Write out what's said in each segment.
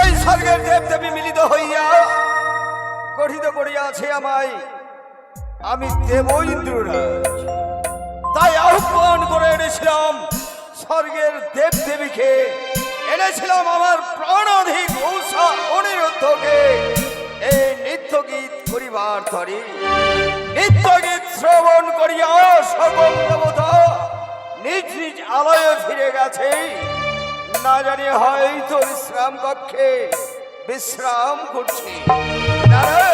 এই স্বর্গের দেব দেবী মিলিত হইয়া গঠিত করিয়াছে আমায়। আমি দেব ইন্দ্ররাজ। তাই আহ্বান করে এনেছিলাম স্বর্গের দেব দেবীকে এনেছিলাম আমার প্রাণাধিক ঔষা অনিরুদ্ধকে। এই নৃত্য গীত করিবার ধরে। নৃত্য গীত শ্রবণ করিয়া সকল দেবতা নিজ নিজ আলয়ে ফিরে গেছে। না জানি হয়তো বিশ্রাম কক্ষে বিশ্রাম করছে। না রে,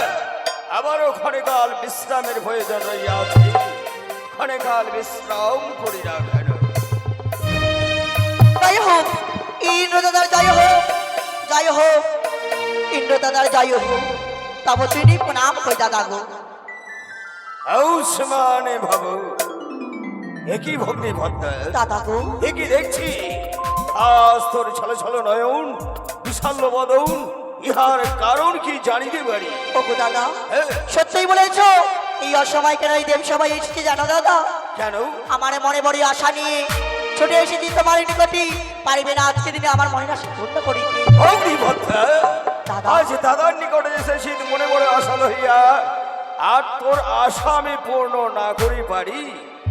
আবারও ক্ষণেকাল বিশ্রামের প্রয়োজন রইয়াছে ক্ষণেকাল বিশ্রাম করি না কেন? যাই হোক ইন্দ্র দাদার যাই হোক যাই হোক ইন্দ্র দাদার যাই হোক তব তিনি প্রণাম হয়ে দাদা গো। আউসমানে ভাব একই ভগ্নি ভদ্র দাদা গো। একই দেখছি। আজ তোর ছলো ছলো নয়ন বিশাল বদন ইহার কারণ কি জানিতে পারি? ওগো দাদা। সত্যিই বলেছ এই অসময় কেন এই দেব সবাই এসেছে জানো দাদা? কেন? আমার মনে বড় আশা নিয়ে ছুটে এসেছি তোমার নিকটি। পারিবে না আজকে দিনে আমার মনে আশা পূর্ণ করিতে। দাদা। আজ দাদার নিকটে এসেছি মনে মনে আশা লইয়া আর তোর আশা আমি পূর্ণ না করি পারি?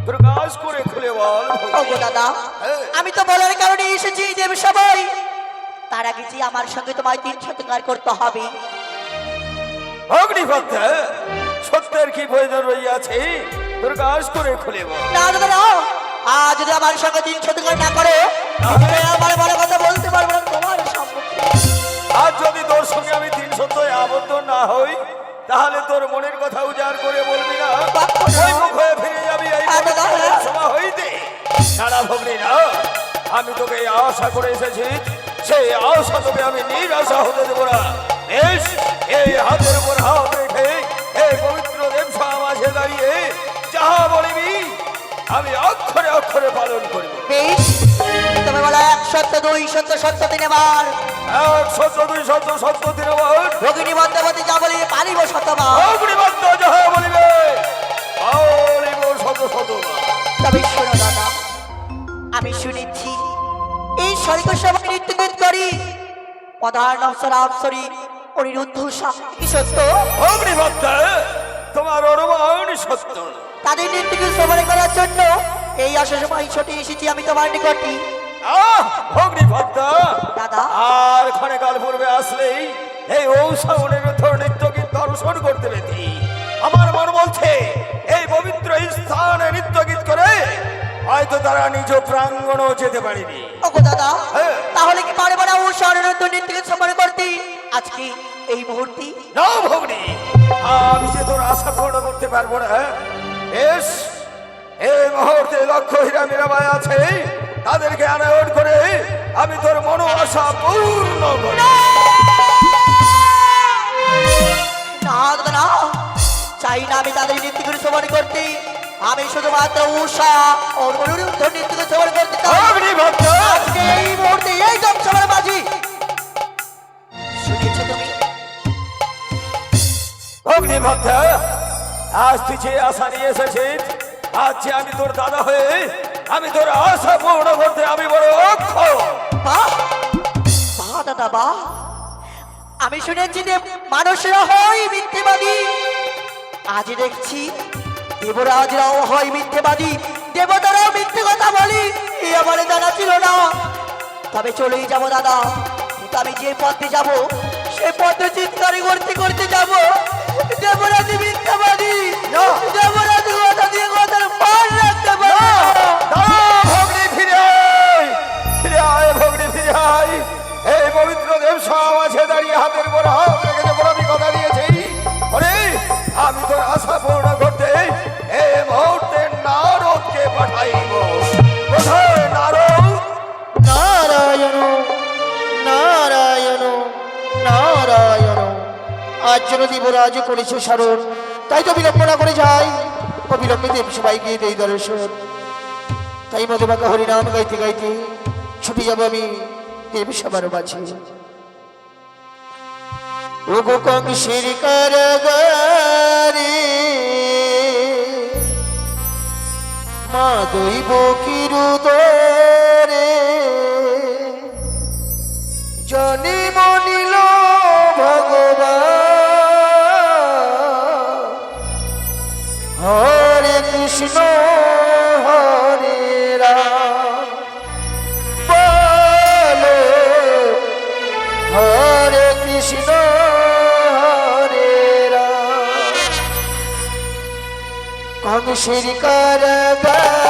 তোর কাজ করে খুলে বল। ওগো দাদা হ্যাঁ। আমি তো বলার কারণে এসেছি দেব সবাই। তার আগে যে আমার সঙ্গে তোমায় তিন শতকার করতে হবে। অগ্নিপথ সত্যের কি প্রয়োজন রইয়াছে তোর কাজ করে খুলে বল। না দাদা আজ যদি আমার সঙ্গে তিন শতকার না করো তাহলে আমার বড় কথা বলতে পারব না তোমার সম্মুখে। আর যদি তোর সঙ্গে আমি তিন সত্যই আবদ্ধ না হই তাহলে তোর মনের কথা উজাড় করে বলবি না। মুখ হয়ে ফিরে যাবি এই হইতে। সারা ভগ্নি না আমি তোকে আশা করে এসেছি সেই আশা তোকে আমি নিরাশা হতে দেবো না। বেশ এই হাতের উপর হাত রেখে এই পবিত্র দেবসা মাঝে দাঁড়িয়ে যাহা বলিবি আমি অক্ষরে অক্ষরে পালন তুমি বলো এক সত্য দুই সত্য সত্য তিন বার। এক সত্য দুই সত্য সত্য তিন আবার ভগিনী বদ্রবতী যা শতবার। বলিবে শত শত তবে শোনো দাদা আমি শুনেছি এই স্বর্গ সভায় নৃত্যগীত করি পদার নফসরা অপসরি অনিরুদ্ধ কি সত্য? তোমার অনুমান সত্য। তাদের নৃত্যকে শ্রবণ করার জন্য এই আশা সময় ছুটে এসেছি আমি তোমার নিকটে। দাদা। আর ক্ষণেকাল পূর্বে আসলেই এই ঔষধের নৃত্য গীত করতে পেতি আমার মন বলছে এই পবিত্র স্থানে নৃত্য গীত করে হয়তো তারা নিজ প্রাঙ্গণও যেতে পারিনি। ওগো দাদা হ্যাঁ। তাহলে কি পারে বড় ও স্বর্ণানন্দ নৃত্যকে শ্রবণ করতে? আজকে এই মুহূর্তে না ভগ্নি আমি যে তোর আশা পূর্ণ করতে পারব না বেশ এই মুহূর্তে লক্ষ্য হীরা মীরাবাই আছে তাদেরকে আনায়ন করে আমি তোর মনো আশা পূর্ণ করি আমি তাদের নৃত্যকে শ্রবণ করতে আমি শুধুমাত্র উষা অনিরুদ্ধ নৃত্যকে শ্রবণ করতে আজকে এই মুহূর্তে এই জমসভার মাঝি। শুনেছো তুমি? অগ্নিভক্ত আজ তুই যে আশা নিয়ে এসেছিস আজ যে আমি তোর দাদা হয়ে আমি তোর আশা পূর্ণ করতে আমি বড় বাহ দাদা বাহ আমি শুনেছি যে মানুষেরা হয় মিথ্যেবাদী। আজ দেখছি দেবরাজরাও হয় মিথ্যেবাদী। দেবতারাও মিথ্যে কথা বলি এ আমার জানা ছিল না। তবে চলেই যাব দাদা কিন্তু আমি যে পথে যাব সে পথে চিৎকারি করতে করতে যাব। দেবরাজি মিথ্যাবাদী দেবরাজি কথা দিয়ে কথার পার রাখতে পারো ভগ্নী ফিরে আয় ফিরে আয় ভগ্নী ফিরে আয়। এই পবিত্র দেব সমাজে দাঁড়িয়ে হাতের উপর হাত রেখে দেবরাজ করেছে স্মরণ। তাই তো বিলম্বনা করে যাই। অবিলম্বে দেব সবাই গিয়ে দেই দর্শন। তাই মধুবাকা হরিনাম গাইতে গাইতে ছুটে যাব আমি দেব সবার মাঝে। ওগো মা দৈব কিরুদরে জন্ম নিল কৃষ্ণ হরে রাম বলো হরে কৃষ্ণ হরে রাম কংসের কারাগারে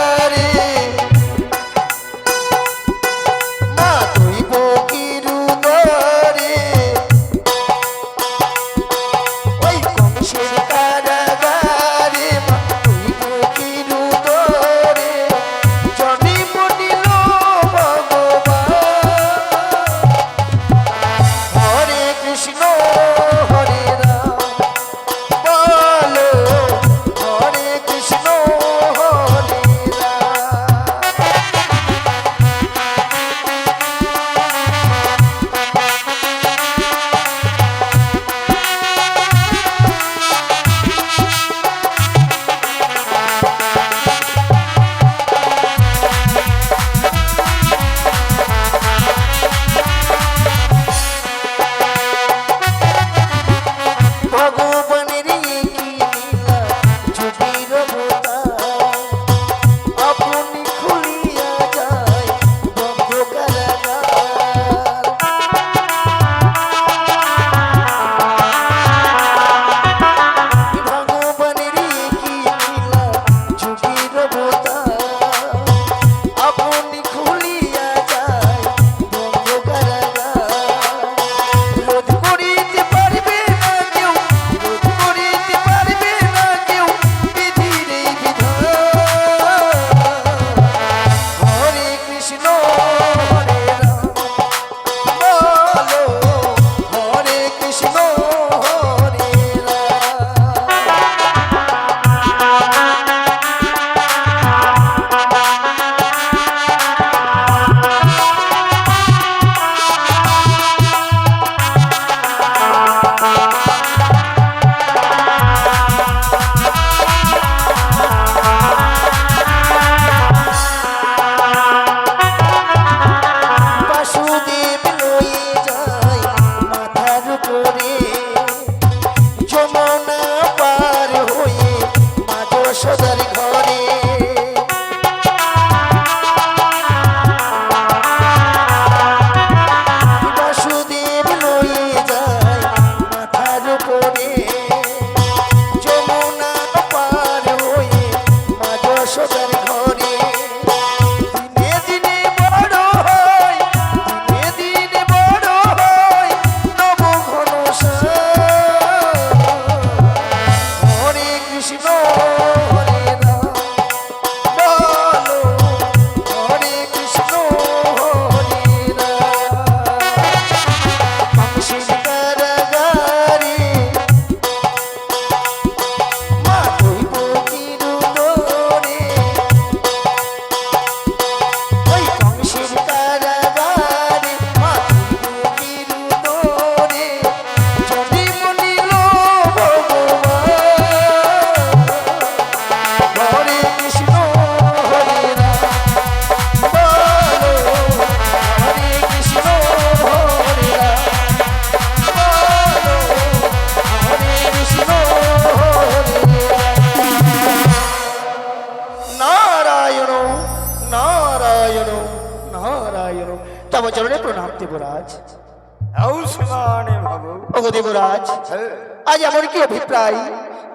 ওগো দেবরাজ হ্যাঁ, আজ আমার কি অভিপ্রায়?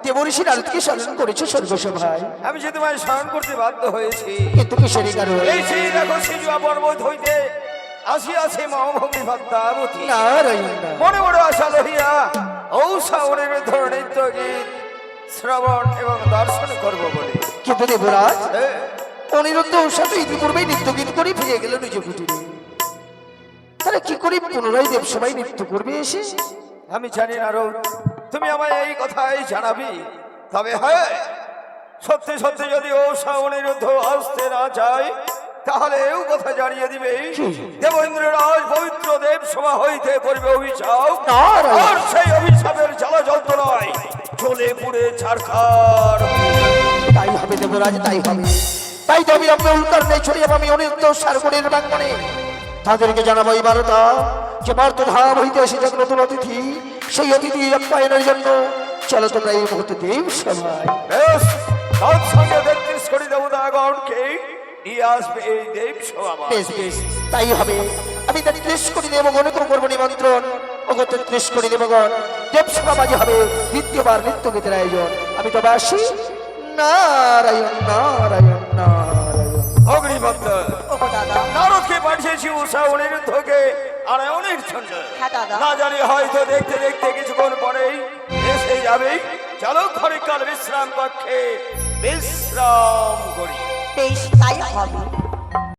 দেবঋষি নারদকে স্মরণ করেছে স্বর্গসভায়? আমি যে তোমায় স্মরণ করতে বাধ্য হয়েছি। কিন্তু কিসেরই কারণ এই সেই দেখো সিজুয়া পর্বত হইতে আসি আছে মহাভগ্নি ভক্তাবতী। নারায়ণ। মনে বড় আশা লহিয়া ঔষা অনিরুদ্ধ নৃত্য গীত শ্রবণ এবং দর্শন করব বলে। কিন্তু দেবরাজ হ্যাঁ, অনিরুদ্ধ সাথে ইতিপূর্বেই নৃত্য গীত করে ফিরে গেল নিজ কুটিরে। তারা কি করে পুনরায় দেব? সবাই নৃত্য করবে এসে? আমি জানি না রোদ তুমি আমায় এই কথাই জানাবি। তবে হ্যাঁ সত্যি সত্যি যদি ও অনিরুদ্ধ আসতে না চায় তাহলে এও কথা জানিয়ে দিবে। দেবেন্দ্র রাজ পবিত্র দেব সভা হইতে করবে অভিশাপ। আর সেই অভিশাপের জ্বালা যন্ত্রণায় চলে পুড়ে ছাড়খাড় তাই হবে দেবরাজ তাই হবে। তাই তো আমি আপনার উল্কার নেই ছড়িয়ে আমি অনিরুদ্ধ সারগণের বাঙ্গনে। তাদেরকে জানাব এই বারোটা যে মর্তধাম হইতে এসে যাক নতুন অতিথি সেই অতিথি আপ্যায়নের জন্য। চলো তোমরা এই মুহূর্তে দেব সভায় বেশ তার সঙ্গে তেত্রিশ কোটি দেবতাগণকে। নিয়ে আসবে এই দেব সভা বেশ বেশ তাই হবে। আমি তেত্রিশ কোটি দেবগণকে করব নিমন্ত্রণ। ওগো তেত্রিশ কোটি দেবগণ দেবসভা মাঝে হবে। দ্বিতীয়বার নৃত্য গীতের আয়োজন। আমি তবে আসি। নারায়ণ নারায়ণ নারায়ণ। অগ্নিভক্ত নারদকে পাঠিয়েছি উষা অনিরুদ্ধকে। আর অনেক জন্য হ্যাঁ, না জানি হয়তো দেখতে দেখতে কিছুক্ষণ পরেই এসে যাবে। চলো ঘরে কাল বিশ্রাম কক্ষে। বিশ্রাম করি বেশ তাই হবে।